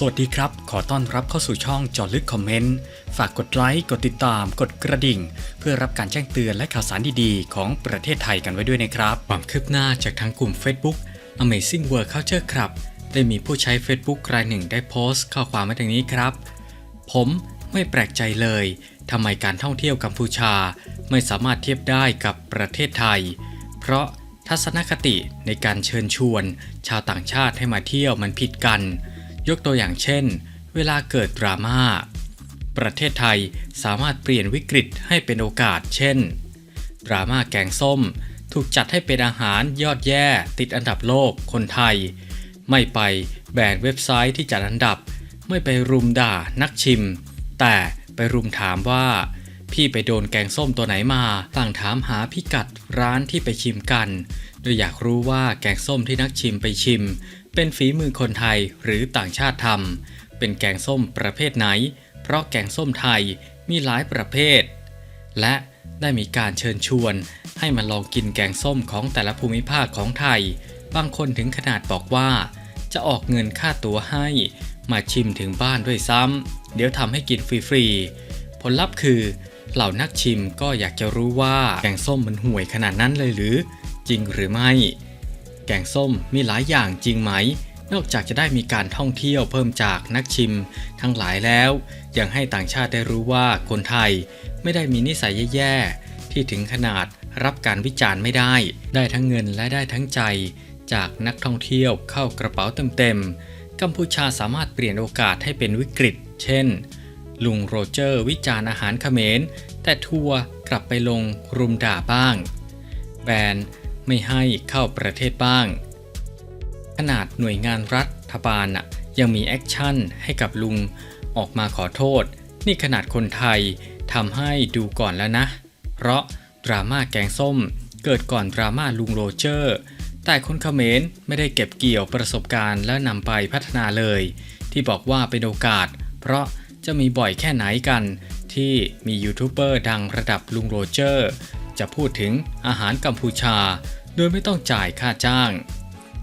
สวัสดีครับ ขอต้อนรับเข้าสู่ช่องจอลึกคอมเมนต์ ฝากกดไลค์ กดติดตาม กดกระดิ่ง เพื่อรับการแจ้งเตือนและข่าวสารดีๆ ของประเทศไทยกันไว้ด้วยนะครับ ความคืบหน้าจากทางกลุ่ม Facebook Amazing World Culture Club ได้มีผู้ใช้ Facebook รายหนึ่งได้โพสต์ข้อความไว้ดังนี้ครับ ผมไม่แปลกใจเลยทำไมการท่องเที่ยวกัมพูชา ไม่สามารถเทียบได้กับประเทศไทย เพราะทัศนคติในการเชิญชวน ชาวต่างชาติให้มาเที่ยวมันผิดกัน ยกตัวอย่างเช่น เวลาเกิดดราม่า ประเทศไทยสามารถเปลี่ยนวิกฤตให้เป็นโอกาส เช่น ดราม่าแกงส้มถูกจัดให้เป็นอาหารยอดแย่ติดอันดับโลกคนไทย ไม่ไปแบนเว็บไซต์ที่จัดอันดับ ไม่ไปรุมด่านักชิม แต่ไปรุมถามว่า พี่ไปโดนแกงส้มตัวไหนมาต่างถามหาพิกัดร้านที่ไปชิมกัน โดยอยากรู้ว่าแกงส้มที่นักชิมไปชิม เป็นฝีมือคนไทยหรือต่างชาติทำเป็นแกงส้มประเภทไหน เพราะแกงส้มไทยมีหลายประเภท และได้มีการเชิญชวน ให้มาลองกินแกงส้มของแต่ละภูมิภาคของไทย บางคนถึงขนาดบอกว่า จะออกเงินค่าตั๋วให้ มาชิมถึงบ้านด้วยซ้ำเดี๋ยวทำให้กินฟรีๆผลลัพธ์คือ เหล่านักชิมก็อยากจะรู้ว่าแกงส้มมันห่วยขนาดนั้นเลยหรือ จริงหรือไม่ แกงส้มมีหลายอย่างจริงไหม นอกจากจะได้มีการท่องเที่ยวเพิ่มจากนักชิม ทั้งหลายแล้ว ยังให้ต่างชาติได้รู้ว่าคนไทยไม่ได้มีนิสัยแย่ๆ ที่ถึงขนาดรับการวิจารณ์ไม่ได้ ได้ทั้งเงินและได้ทั้งใจ จากนักท่องเที่ยวเข้ากระเป๋าเต็มๆ กัมพูชาสามารถเปลี่ยนโอกาสให้เป็นวิกฤต เช่น ลุงโรเจอร์วิจารณ์อาหารเขมร แต่ทัวร์กลับไปลงรุมด่าบ้าง แบน ไม่ให้เข้าประเทศบ้าง ขนาดหน่วยงานรัฐบาลน่ะยังมีแอคชั่นให้กับลุงออกมาขอโทษ นี่ขนาดคนไทยทำให้ดูก่อนแล้วนะ เพราะดราม่าแกงส้มเกิดก่อนดราม่าลุงโรเจอร์ แต่คนเขมรไม่ได้เก็บเกี่ยวประสบการณ์และนำไปพัฒนาเลย ที่บอกว่าเป็นโอกาส เพราะจะมีบ่อยแค่ไหนกันที่มียูทูบเบอร์ดังระดับลุงโรเจอร์ จะพูดถึงอาหารกัมพูชา โดยไม่ต้องจ่ายค่าจ้าง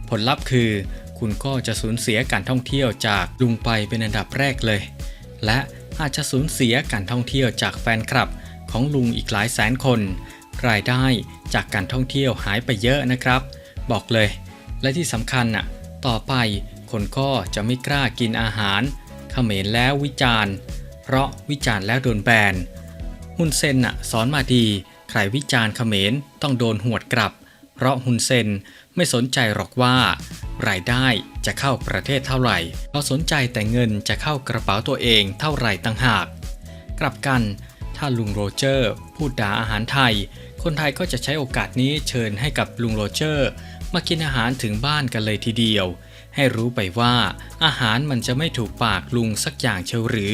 ผลลัพธ์คือ คุณก็จะสูญเสียการท่องเที่ยวจากลุงไปเป็นอันดับแรกเลย และอาจจะสูญเสียการท่องเที่ยวจากแฟนคลับของลุงอีกหลายแสนคน รายได้จากการท่องเที่ยวหายไปเยอะนะครับ บอกเลย และที่สำคัญน่ะต่อไปคนก็จะไม่กล้ากินอาหารเขมรแล้ววิจารณ์ เพราะวิจารณ์แล้วโดนแบนฮุนเซนน่ะสอนมาดี รวิจารณ์เขมรต้องโดนหวดกลับ เพราะฮุนเซนไม่สนใจหรอกว่า รายได้จะเข้าประเทศเท่าไหร่เขาสนใจแต่เงินจะเข้ากระเป๋าตัวเองเท่าไหร่ต่างหาก กลับกัน ถ้าลุงโรเจอร์ พูดด่าอาหารไทย คนไทยก็จะใช้โอกาสนี้เชิญให้กับลุงโรเจอร์ มากินอาหารถึงบ้านกันเลยทีเดียว ให้รู้ไปว่าอาหารมันจะไม่ถูกปากลุงสักอย่างเชียวหรือ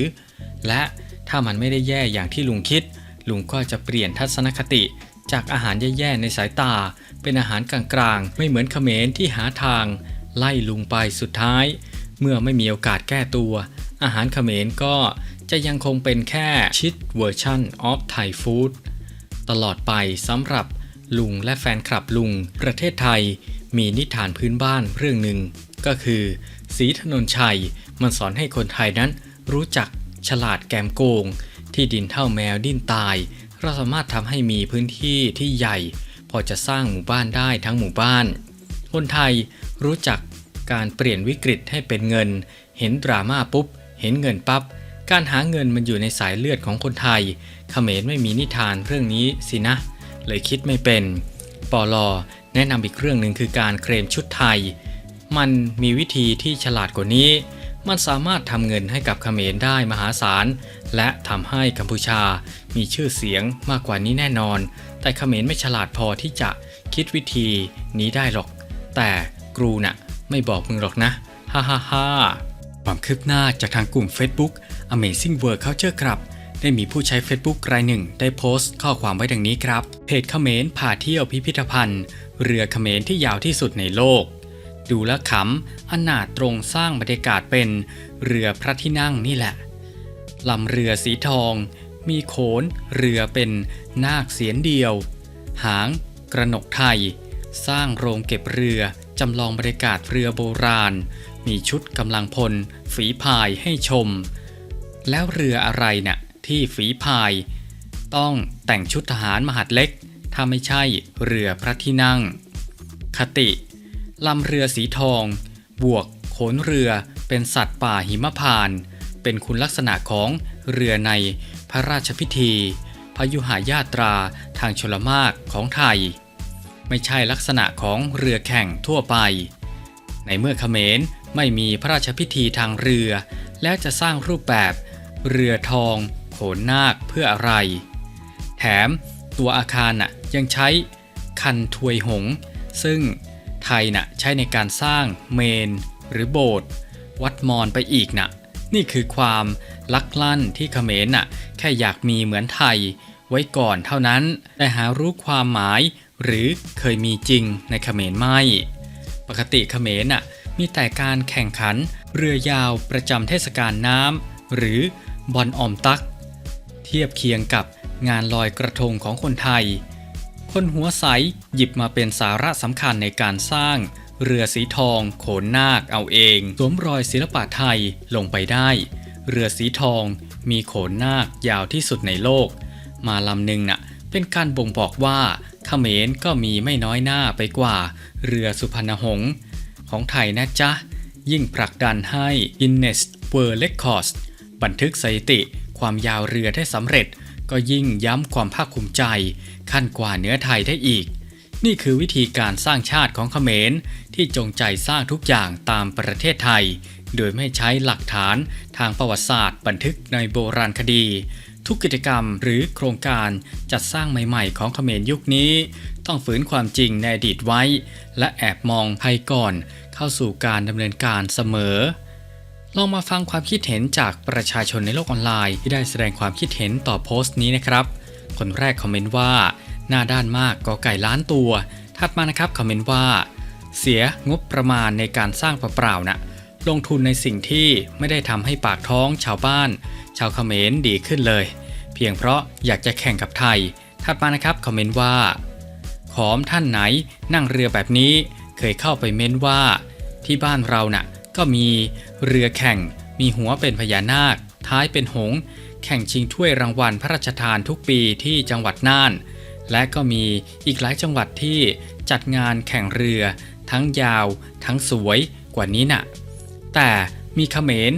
และถ้ามันไม่ได้แย่อย่างที่ลุงคิด ลุงก็จะเปลี่ยนทัศนคติ จากอาหารแย่ๆในสายตา เป็นอาหารกลางๆ ไม่เหมือนเขมรที่หาทาง ไล่ลุงไปสุดท้าย เมื่อไม่มีโอกาสแก้ตัว อาหารเขมรก็จะยังคงเป็นแค่ชิดเวอร์ชันออฟไทยฟู้ดตลอดไปสำหรับลุงและแฟนคลับลุง ประเทศไทยมีนิทานพื้นบ้านเรื่องหนึ่ง ก็คือสีถนนชัย มันสอนให้คนไทยนั้นรู้จักฉลาดแกมโกง ที่ดินเท่าแมวดิ้นตาย เราสามารถทำให้มีพื้นที่ที่ใหญ่ พอจะสร้างหมู่บ้านได้ทั้งหมู่บ้าน คนไทยรู้จักการเปลี่ยนวิกฤตให้เป็นเงิน เห็นดราม่าปุ๊บ เห็นเงินปับ๊บการหาเงินมันอยู่ในสายเลือดของคนไทยเขมรไม่มีนิทานเรื่องนี้สินะ เลยคิดไม่เป็น ปอลอแนะนำอีกเรื่องหนึ่งคือการเคลมชุดไทย มันมีวิธีที่ฉลาดกว่านี้ มันสามารถทำเงินให้กับเขมรได้มหาศาล และทำให้กัมพูชามีชื่อเสียงมากกว่านี้แน่นอน แต่เขมรไม่ฉลาดพอที่จะคิดวิธีนี้ได้หรอก แต่กรูน่ะไม่บอกมึงหรอกนะฮ่าฮ่าฮ่าความคืบหน้าจากทางกลุ่ม Facebook Amazing World Culture ครับได้มีผู้ใช้ Facebook รายหนึ่ง ได้โพสต์ข้อความไว้ดังนี้ครับ เพจเขมรพาเที่ยวพิพิธภัณฑ์ เรือเขมรที่ยาวที่สุดในโลก ดูแลวขำอนาถตรงสร้างบรรยากาศเป็นเรือพระที่นั่งนี่แหละลำเรือสีทอง มีโขนเรือเป็นนาคเสียนเดียว หางกระหนกไทย สร้างโรงเก็บเรือจำลองบรรยากาศเรือโบราณ มีชุดกำลังพล ฝีพายให้ชม แล้วเรืออะไรน่ะที่ฝีพาย ต้องแต่งชุดทหารมหาดเล็ก ถ้าไม่ใช่เรือพระที่นั่ง คติ ลำเรือสีทอง บวก โขนเรือ เป็นสัตว์ป่าหิมพาน เป็นคุณลักษณะของเรือในพระราชพิธี พยุหายาตราทางชลมากของไทย ไม่ใช่ลักษณะของเรือแข่งทั่วไป ในเมื่อเขมรไม่มีพระราชพิธีทางเรือ แล้วจะสร้างรูปแบบ เรือทอง โขนนาคเพื่ออะไร แถมตัวอาคารน่ะยังใช้คันทวยหง ซึ่ง ไทยน่ะใช้ในการสร้างเมน หรือโบสถ์วัดมอญไปอีกน่ะ นี่คือความลักลั่นที่เขมรน่ะแค่อยากมีเหมือนไทย ไว้ก่อนเท่านั้น แต่หารู้ความหมาย หรือเคยมีจริงในเขมรไม่ ปกติเขมรน่ะมีแต่การแข่งขันเรือยาวประจำเทศกาลน้ำหรือบอลออมตัก เทียบเคียงกับงานลอยกระทงของคนไทย คนหัวใสหยิบมาเป็นสาระสำคัญในการสร้าง เรือสีทอง โขนนาคเอาเองสวมรอยศิลปะไทยลงไปได้ เรือสีทองมีโขนนาคยาวที่สุดในโลก มาลำหนึ่งน่ะเป็นการบ่งบอกว่าเขมรก็มีไม่น้อยหน้าไปกว่า เรือสุพรรณหงษ์ของไทยนะจ๊ะ ยิ่งผลักดันให้ Guinness World Records บันทึกสถิติความยาวเรือได้สำเร็จ ก็ยิ่งย้ำความภาคภูมิใจ ขั้นกว่าเหนือไทยได้อีก นี่คือวิธีการสร้างชาติของเขมรที่จงใจสร้างทุกอย่างตามประเทศไทย โดยไม่ใช้หลักฐานทางประวัติศาสตร์ บันทึกในโบราณคดี ทุกกิจกรรมหรือโครงการจัดสร้างใหม่ๆ ของเขมรยุคนี้ ต้องฝืนความจริงในอดีตไว้ และแอบมองภัยก่อนเข้าสู่การดำเนินการเสมอลองมาฟังความคิดเห็นจากประชาชนในโลกออนไลน์ที่ได้แสดงความคิดเห็นต่อโพสต์นี้นะครับ คนแรกคอมเมนต์ว่า หน้าด้านมากก็ไก่ล้านตัว ถัดมานะครับคอมเมนต์ว่า เสียงบประมาณในการสร้างเปล่าๆนะลงทุนในสิ่งที่ไม่ได้ทำให้ปากท้องชาวบ้าน ชาวเขมรดีขึ้นเลย เพียงเพราะอยากจะแข่งกับไทย ถัดมานะครับคอมเมนต์ว่า ขอมท่านไหนนั่งเรือแบบนี้ เคยเข้าไปเม้นว่า ที่บ้านเราน่ะก็มีเรือแข่ง มีหัวเป็นพญานาค ท้ายเป็นหง แข่งชิงถ้วยรางวัลพระราชทานทุกปีที่จังหวัดน่าน และก็มีอีกหลายจังหวัดที่จัดงานแข่งเรือ ทั้งยาว ทั้งสวยกว่านี้น่ะ แต่มีเขมร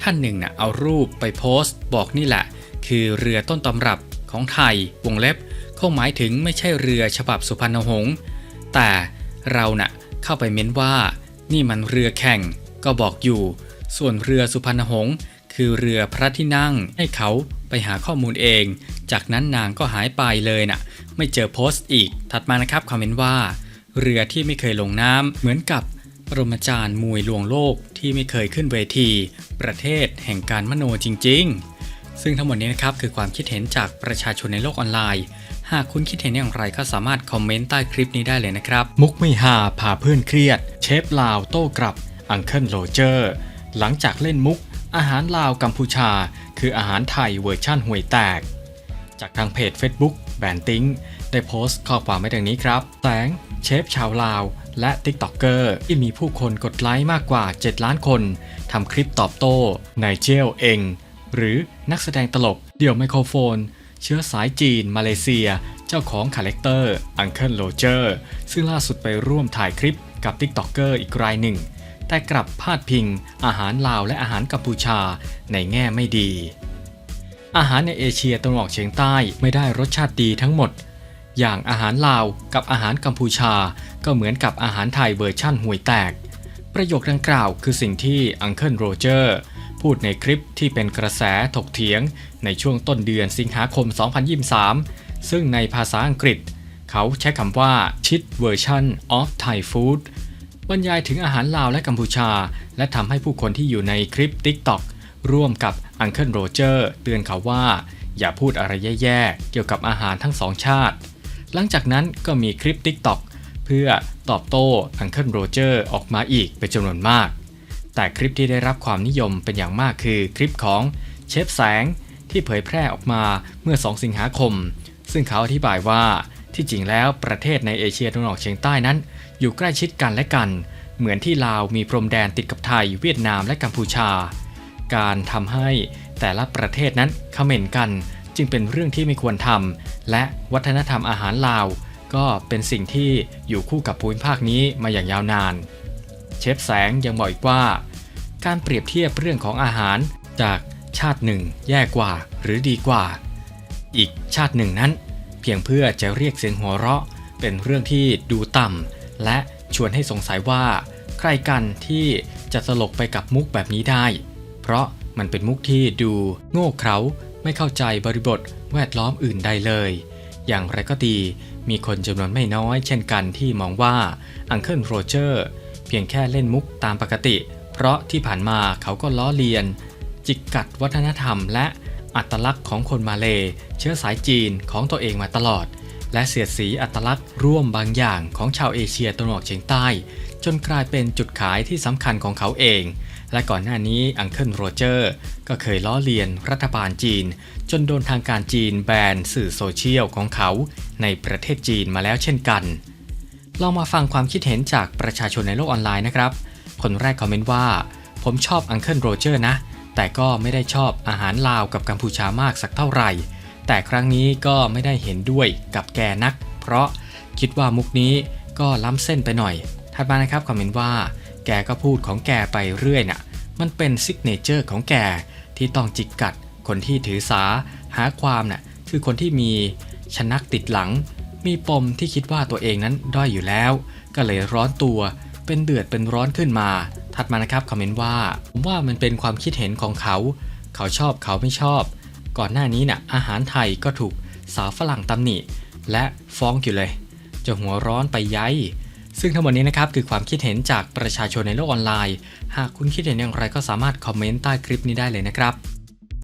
ท่านหนึ่งน่ะเอารูปไปโพสต์ บอกนี่แหละ คือเรือต้นตำรับของไทยวงเล็บคงหมายถึงไม่ใช่เรือฉบับสุพรรณหงษ์แต่เราน่ะเข้าไปเม้นว่า นี่มันเรือแข่งก็บอกอยู่ ส่วนเรือสุพรรณหงษ์ คือเรือพระที่นั่งให้เขาไปหาข้อมูลเอง จากนั้นนางก็หายไปเลยน่ะ ไม่เจอโพสต์อีก ถัดมานะครับคอมเมนต์ว่า เรือที่ไม่เคยลงน้ำเหมือนกับปรมาจารย์มวยลวงโลกที่ไม่เคยขึ้นเวที ประเทศแห่งการมโนจริง ๆ ซึ่งทั้งหมดนี้นะครับคือความคิดเห็นจากประชาชนในโลกออนไลน์ หากคุณคิดเห็นอย่างไรก็สามารถคอมเมนต์ใต้คลิปนี้ได้เลยนะครับ มุกไม่หาพาเพื่อนเครียด เชฟลาวโต้กลับอังเคิลโรเจอร์หลังจากเล่นมุก อาหารลาวกัมพูชา คืออาหารไทยเวอร์ชั่นห่วยแตก จากทางเพจ Facebook แบนติงได้โพสต์ข้อความไว้ดังนี้ครับ แสงเชฟชาวลาว และ TikToker ที่มีผู้คนกดไลค์มากกว่า 7 ล้านคนทำคลิปตอบโต้ไนเจลเอง หรือนักแสดงตลกเดี่ยวไมโครโฟน เชื้อสายจีน มาเลเซีย เจ้าของคาแรคเตอร์อังเคิลโรเจอร์ซึ่งล่าสุดไปร่วมถ่ายคลิปกับ TikToker อีกรายหนึ่ง แต่กลับพาดพิง อาหารลาวและอาหารกัมพูชาในแง่ไม่ดี อาหารในเอเชียตะวันออกเฉียงใต้ไม่ได้รสชาติดีทั้งหมด อย่างอาหารลาวกับอาหารกัมพูชา ก็เหมือนกับอาหารไทยเวอร์ชั่นห่วยแตก ประโยคดังกล่าวคือสิ่งที่อังเคิลโรเจอร์พูดในคลิปที่เป็นกระแสถกเถียง ในช่วงต้นเดือนสิงหาคม 2023 ซึ่งในภาษาอังกฤษ เขาใช้คำว่า shit version of Thai food บรรยายถึงอาหารลาวและกัมพูชา และทำให้ผู้คนที่อยู่ในคลิป TikTok ร่วมกับอังเคิลโรเจอร์เตือนเขาว่า อย่าพูดอะไรแย่ๆ เกี่ยวกับอาหารทั้งสองชาติ หลังจากนั้นก็มีคลิป TikTok เพื่อตอบโต้อังเคิลโรเจอร์ออกมาอีกเป็นจำนวนมาก แต่คลิปที่ได้รับความนิยมเป็นอย่างมากคือคลิปของเชฟแสงที่เผยแพร่ออกมาเมื่อ 2 สิงหาคม ซึ่งเขาอธิบายว่าที่จริงแล้วประเทศในเอเชียตะวันออกเฉียงใต้นั้น อยู่ใกล้ชิดกันและกัน เหมือนที่ลาวมีพรมแดนติดกับไทยเวียดนามและกัมพูชา การทำให้แต่ละประเทศนั้นเขม่นกัน จึงเป็นเรื่องที่ไม่ควรทำและวัฒนธรรมอาหารลาว ก็เป็นสิ่งที่อยู่คู่กับภูมิภาคนี้มาอย่างยาวนาน เชฟแสงยังบอกอีกว่า การเปรียบเทียบเรื่องของอาหารจากชาติหนึ่ง แย่กว่าหรือดีกว่า อีกชาติหนึ่งนั้น เพียงเพื่อจะเรียกเสียงหัวเราะ เป็นเรื่องที่ดูต่ำ และชวนให้สงสัยว่าใครกันที่จะตลกไปกับมุกแบบนี้ได้ เพราะมันเป็นมุกที่ดูโง่เขลาไม่เข้าใจบริบทแวดล้อมอื่นใดเลย อย่างไรก็ดีมีคนจำนวนไม่น้อยเช่นกันที่มองว่าอังเคิลโรเจอร์เพียงแค่เล่นมุกตามปกติ เพราะที่ผ่านมาเขาก็ล้อเลียน จิกกัดวัฒนธรรมและอัตลักษณ์ของคนมาเลเชื้อสายจีนของตัวเองมาตลอด และเสียดสีอัตลักษณ์ร่วมบางอย่างของชาวเอเชียตะวันออกเฉียงใต้ จนกลายเป็นจุดขายที่สำคัญของเขาเอง และก่อนหน้านี้อังเคิลโรเจอร์ก็เคยล้อเลียนรัฐบาลจีน จนโดนทางการจีนแบนสื่อโซเชียลของเขาในประเทศจีนมาแล้วเช่นกันลองมาฟังความคิดเห็นจากประชาชนในโลกออนไลน์นะครับ คนแรกคอมเมนต์ว่า ผมชอบอังเคิลโรเจอร์นะ แต่ก็ไม่ได้ชอบอาหารลาวกับกัมพูชามากสักเท่าไหร่ แต่ครั้งนี้ก็ไม่ได้เห็นด้วยกับแกนัก เพราะคิดว่ามุกนี้ก็ล้ำเส้นไปหน่อย ถัดมานะครับคอมเมนต์ว่า แกก็พูดของแกไปเรื่อยน่ะ มันเป็นซิกเนเจอร์ของแกที่ต้องจิกกัด คนที่ถือสาหาความน่ะคือคนที่มีชนักติดหลัง มีปมที่คิดว่าตัวเองนั้นด้อยอยู่แล้ว ก็เลยร้อนตัว เป็นเดือดเป็นร้อนขึ้นมา ถัดมานะครับคอมเมนต์ว่า ผมว่ามันเป็นความคิดเห็นของเขา เขาชอบเขาไม่ชอบ ก่อนหน้านี้น่ะอาหารไทยก็ถูกสาวฝรั่งตำหนิ และฟ้องอยู่เลย จะหัวร้อนไปยัยซึ่งทั้งหมดนี้นะครับคือความคิดเห็นจากประชาชนในโลกออนไลน์ หากคุณคิดเห็นอย่างไรก็สามารถคอมเมนต์ใต้คลิปนี้ได้เลยนะครับ